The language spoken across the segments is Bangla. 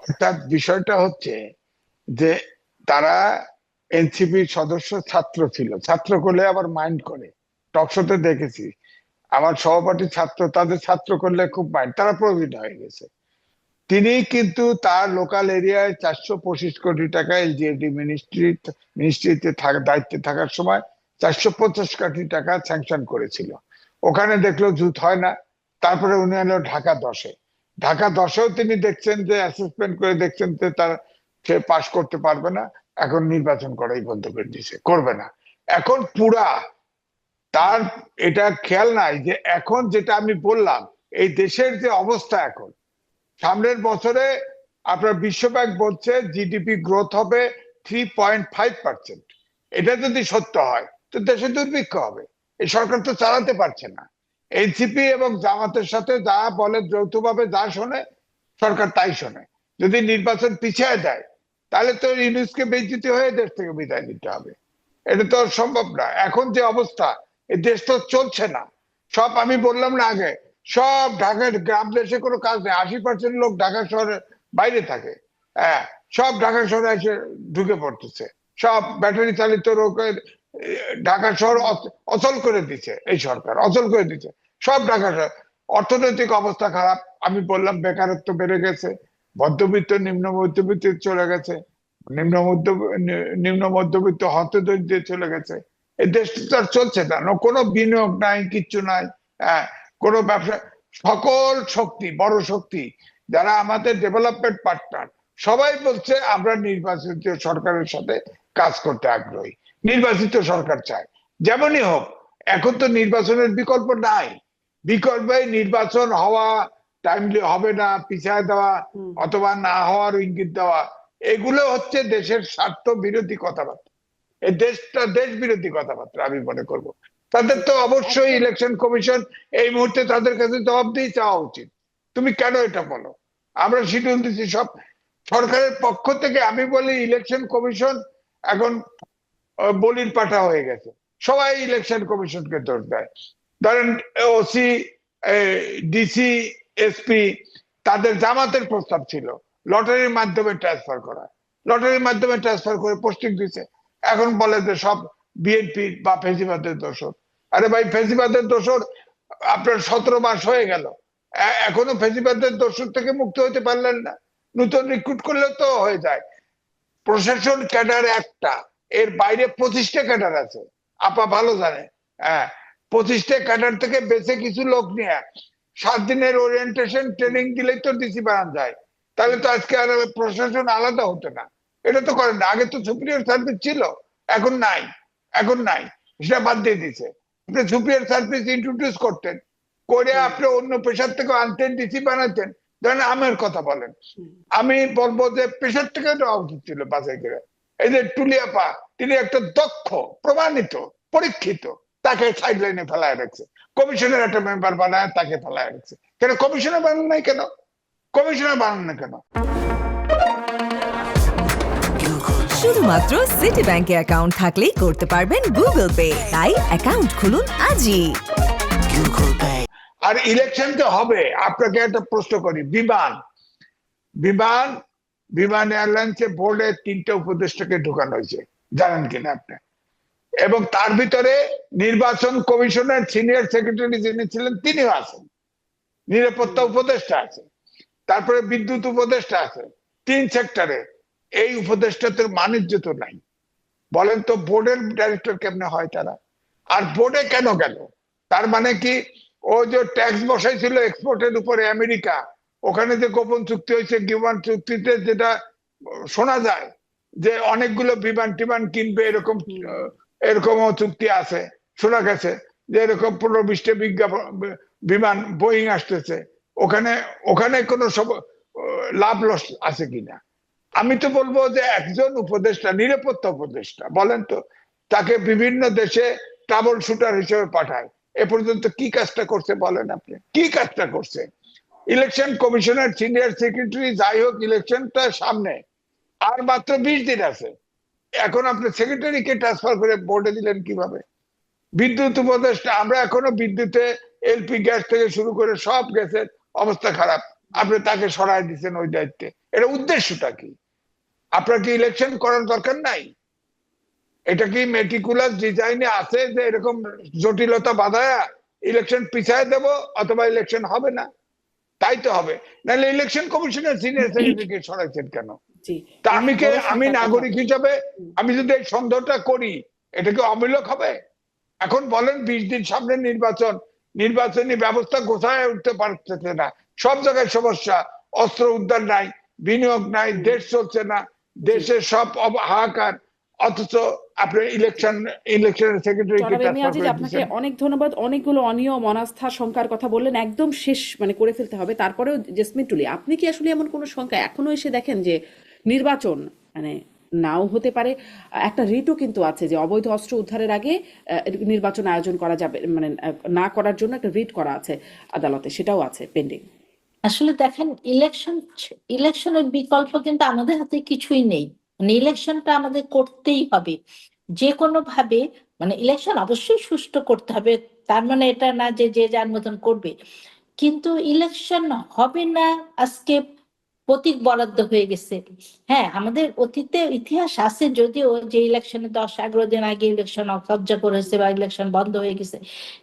অর্থাৎ বিষয়টা হচ্ছে যে তারা এনসিপির সদস্য ছাত্র ছিল। ছাত্র করলে আবার মাইন্ড করে। টকশোতে দেখেছি। আমার সহপাঠী ছাত্র, তাদের ছাত্র করলে খুব মাইন্ড তারা প্রবীণ হয়ে গেছে। তিনি কিন্তু তার লোকাল এরিয়ায় চারশো পঁচিশ কোটি টাকা এলজিএডি মিনিস্ট্রি মিনিস্ট্রিতে দায়িত্বে থাকার সময় চারশো পঞ্চাশ কোটি টাকা স্যাংশন করেছিল। ওখানে দেখল জুত হয় না। তারপরে উনি হলো ঢাকা দশে। ঢাকা দশেও তিনি দেখছেন যে অ্যাসেসমেন্ট করে দেখছেন যে তার, সে পাশ করতে পারবে না। এখন নির্বাচন করাই বন্ধ করে দিয়েছে, করবে না। এখন পুরা তার, এটা খেয়াল নাই যে এখন যেটা আমি বললাম, এই দেশের যে অবস্থা এখন, সামনের বছরে আপনার বিশ্বব্যাংক বলছে জিডিপি গ্রোথ হবে থ্রি পয়েন্ট ফাইভ পার্সেন্ট এটা যদি সত্য হয়, তো দেশে দুর্ভিক্ষ হবে। এই সরকার তো চালাতে পারছে না। এনসিপি এবং জামাতের সাথে যা বলে, যৌথভাবে যা শোনে, সরকার তাই শোনে। যদি নির্বাচন পিছিয়ে দেয় তাহলে তো ইউনুসকে বেঞ্চিত হয়ে দেশ থেকে বিদায় নিতে হবে। এটা তো সম্ভব না। এখন যে অবস্থা, এই দেশ তো চলছে না। সব আমি বললাম না আগে, সব ঢাকার গ্রাম দেশে কোনো কাজ নেই। আশি পার্সেন্ট লোক ঢাকা শহরের বাইরে থাকে। হ্যাঁ সব ঢাকা শহরে এসে ঢুকে পড়তেছে। সব ব্যাটারি চালিত রোগের ঢাকা শহর অচল করে দিচ্ছে এই সরকার, অচল করে দিচ্ছে। সব ঢাকা শহর, অর্থনৈতিক অবস্থা খারাপ, আমি বললাম বেকারত্ব বেড়ে গেছে, মধ্যবিত্ত, নিম্ন মধ্যবিত্ত চলে গেছে, নিম্ন মধ্য নিম্ন মধ্যবিত্ত হতদরিদ্র চলে গেছে। এই দেশটা তো আর চলছে না কোনো বিনিয়োগ নাই, কিচ্ছু নাই হ্যাঁ কোনো ব্যবসা, সকল শক্তি, বড় শক্তি, যারা আমাদের ডেভেলপমেন্ট পার্টনার সবাই বলছে আমরা নির্বাচিত সরকারের সাথে কাজ করতে আগ্রহী। নির্বাচিত সরকার চায়। যেমনই হোক এখন তো নির্বাচনের বিকল্প নাই। বিকল্পে নির্বাচন হওয়া টাইমলি হবে না পিছায় দেওয়া অথবা না হওয়ার ইঙ্গিত দেওয়া এগুলো হচ্ছে দেশের স্বার্থ বিরোধী কথাবার্তা। এই দেশটা দেশ বিরোধী কথাবার্তা আমি মনে করব। তাদের তো অবশ্যই ইলেকশন কমিশন এই মুহূর্তে তাদের কাছে জবাব দিয়ে চাওয়া উচিত। তুমি কেন এটা বলো? আমরা শিডিউল দিচ্ছি সব সরকারের পক্ষ থেকে আমি বলি ইলেকশন কমিশন এখন বলির পাঠা হয়ে গেছে। সবাই ইলেকশন কমিশনকে দোষ দেয়। ধরেন ওসি ডিসি এসপি তাদের জামাতের প্রস্তাব ছিল। লটারির মাধ্যমে ট্রান্সফার করা। লটারির মাধ্যমে ট্রান্সফার করে পোস্টিং দিছে। এখন বলে যে সব বিএনপি বা ফেসিবাদের দোষর আরে ভাই, ফেসিবাদের দোষর আপনার সতেরো মাস হয়ে গেল। এখনও ফেসিবাদের দোষর থেকে মুক্ত হতে পারলেন না। নতুন রিক্রুট করলে তো হয়ে যায়। প্রশাসন, ক্যাডার একটা। এর বাইরে পঁচিশটা ক্যাডার আছে। আপা ভালো জানে। হ্যাঁ পঁচিশটা ক্যাডার থেকে বেঁচে কিছু লোক নিয়ে সাত দিনের ওরিয়েন্টেশন ট্রেনিং দিলেই তো ডিসি বানান যায়। তাহলে তো আজকে আর প্রশাসন আলাদা হতো না। এটা তো করেন আগে তো সুপ্রিয়র সার্ভিস ছিল এখন নাই। এখন নাই। সেটা বাদ দিয়ে দিছে আপনি সুপ্রিয়র সার্ভিস ইন্ট্রোডিউস করতেন করে আপনি অন্য পেশার থেকে আনতেন ডিসি বানাতেন। ধরেন আমার কথা বলেন। আমি বলব যে পেশার থেকে নেওয়া উচিত ছিল বাছাই করে। এই যে টুলিয়াপা তিনি একটা দক্ষ প্রমাণিত পরীক্ষিত তাকে সাইড লাইনে ফেলায় রাখছে। কমিশনের একটা মেম্বার বানায় তাকে ফেলায় রাখছে। কেন কমিশনার বানান নাই কেন? কমিশনার বানান না কেন? শুধুমাত্র সিটি ব্যাংকে অ্যাকাউন্ট থাকলেই করতে পারবেন গুগল পে তাই অ্যাকাউন্ট খুলুন আজই। আর ইলেকশন তো হবে। আপনাকে একটা প্রশ্ন করি। বিমান বিমান বিমান এয়ারলাইন্সে বোর্ডে তিনটা উপদেষ্টাকে ঢোকানো হয়েছে। জানেন কিনা আপনি? এবং তার ভিতরে নির্বাচন কমিশনের সিনিয়র সেক্রেটারি যিনি ছিলেন, তিনিও আছেন। নিরাপত্তা উপদেষ্টা আছে তারপরে বিদ্যুৎ উপদেষ্টা আছে তিন সেক্টরে এই উপদেষ্টাদের মানিজ্য তো নাই। বলেন তো, বোর্ডের ডাইরেক্টর কেমনে হয় তারা? আর বোর্ডে কেন গেল? তার মানে কি, ও যে ট্যাক্স বসাইছিল এক্সপোর্টের উপরে আমেরিকা ওখানে যে গোপন চুক্তি হয়েছে গিবান চুক্তিতে যেটা শোনা যায় যে অনেকগুলো বিমান টিমান কিনবে এরকম এরকমও চুক্তি আছে শোনা গেছে যে এরকম পনেরো বিশটা বিজ্ঞাপন বিমান বোয়িং আসতেছে। ওখানে ওখানে কোনো সব লাভ লস আছে কিনা? আমি তো বলব যে একজন উপদেষ্টা নিরাপত্তা উপদেষ্টা বলেন তো তাকে বিভিন্ন দেশে ট্রাভেল শুটার হিসেবে পাঠায়। এ পর্যন্ত কি কাজটা করছে বলেন আপনি? কি কাজটা করছে? ইলেকশন কমিশনার সিনিয়র সেক্রেটারি যাই হোক ইলেকশনটা সামনে। আর মাত্র বিশ দিন আছে। এখন আপনি সেক্রেটারিকে ট্রান্সফার করে বোর্ডে দিলেন কীভাবে? বিদ্যুৎ উপদেষ্টা, আমরা এখনও বিদ্যুতে এলপি গ্যাস থেকে শুরু করে সব গ্যাসের অবস্থা খারাপ। আপনি তাকে সরাই দিচ্ছেন ওই দায়িত্বে। এটা উদ্দেশ্যটা কি? আপনার কি ইলেকশন করার দরকার নাই? এটা কি মেটিকুলার ডিজাইনে আছে যে এরকম জটিলতা বাধায়া ইলেকশন পিছায় দেব অথবা ইলেকশন হবে না? তাই তো হবে। নাহলে ইলেকশন কমিশনের সিনিয়র সেক্রেটারিকে সরাইছেন কেন? তা আমি কে আমি নাগরিক হিসাবে আমি যদি এই সন্দেহটা করি এটা কি অমূলক হবে? এখন বলেন বিশ দিন সামনে নির্বাচন নির্বাচনী ব্যবস্থা গোছায় উঠতে পারতেছে না। সব জায়গায় সমস্যা অস্ত্র উদ্ধার নাই বিনিয়োগ নাই দেশ চলছে না দেশের সব হাহাকার। অথচ আপনি ইলেকশন আজিজ করে আপনাকে অনেক ধন্যবাদ। অনেকগুলো অনিয়ম অনাস্থা শঙ্কার কথা বললেন। একদম শেষ মানে করে ফেলতে হবে। তারপরেও জেসমিন টুলি আপনি কি আসলে এমন কোনো শঙ্কা? এখনও এসে দেখেন যে নির্বাচন মানে নাও হতে পারে। একটা রিটও কিন্তু আছে যে অবৈধ অস্ত্র উদ্ধারের আগে আহ, নির্বাচন আয়োজন করা যাবে মানে না করার জন্য একটা রিট করা আছে আদালতে সেটাও আছে পেন্ডিং। আসলে দেখেন ইলেকশন ইলেকশনের বিকল্প কিন্তু আমাদের হাতে কিছুই নেই। মানে ইলেকশনটা আমাদের করতেই হবে। যে কোনো ভাবে মানে ইলেকশন অবশ্যই সুষ্ঠু করতে হবে। তার মানে এটা না যে যে যার মতন করবে। কিন্তু ইলেকশন হবে না আজকে প্রতীক বরাদ্দ হয়ে গেছে। হ্যাঁ আমাদের অতীতে ইতিহাস আছে যদিও যে ইলেকশনে দশ এগারো দিন আগে ইলেকশন কবজা করেছে বা ইলেকশন বন্ধ হয়ে গেছে।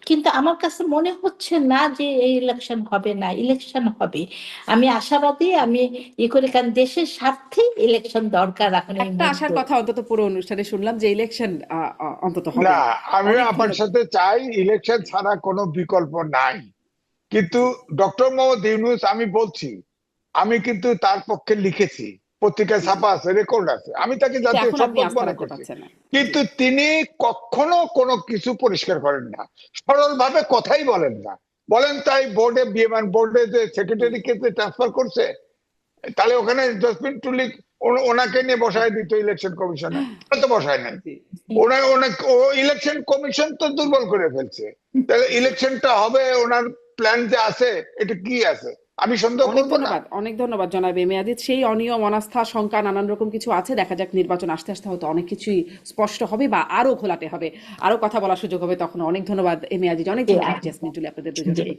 কিন্তু আমার কাছে মনে হচ্ছে না যে এই ইলেকশন হবে না ইলেকশন হবে। আমি আশাবাদী আমি ই করে কারণ দেশের স্বার্থে ইলেকশন দরকার এখন একটা আসার মুহূর্তে। কথা অন্তত পুরো অনুষ্ঠানে শুনলাম যে ইলেকশন অন্তত হবে। না আমি আপনার সাথে চাই ইলেকশন ছাড়া কোনো বিকল্প নাই। কিন্তু ডক্টর মোহাম্মদ ইউনুস আমি বলছি আমি কিন্তু তার পক্ষে লিখেছি পত্রিকায় ছাপা আছে রেকর্ড আছে। আমি তাকে জাতীয় সম্পদ মনে করছি। কিন্তু তিনি কখনো কোনো কিছু পরিষ্কার করেন না। সরল ভাবে কথাই বলেন না। বলেন তাই বোর্ডে বিএমআন বোর্ডে যে সেক্রেটারিকে ট্রান্সফার করছে তাহলে ওখানে জসমিন টুলিক ওনাকে নিয়ে বসায় দিত ইলেকশন কমিশনে তো বসায় নাই। ওনার ওনার ও ইলেকশন কমিশন তো দুর্বল করে ফেলছে। তাহলে ইলেকশনটা হবে ওনার প্ল্যান যে আছে এটা কি আছে? আমি সন্দেহ করব না। ধন্যবাদ অনেক ধন্যবাদ জনাব এম এ সেই অনিয়ম অনাস্থা শঙ্কা নানান রকম কিছু আছে? দেখা যাক নির্বাচন আস্তে আস্তে হয়তো অনেক কিছুই স্পষ্ট হবে বা আরও ঘোলাটে হবে। আরও কথা বলার সুযোগ হবে। তখন অনেক ধন্যবাদ এম আজিজ অনেক ধন্যবাদ জেসমিন জুলি আপনাদের দুজনকে।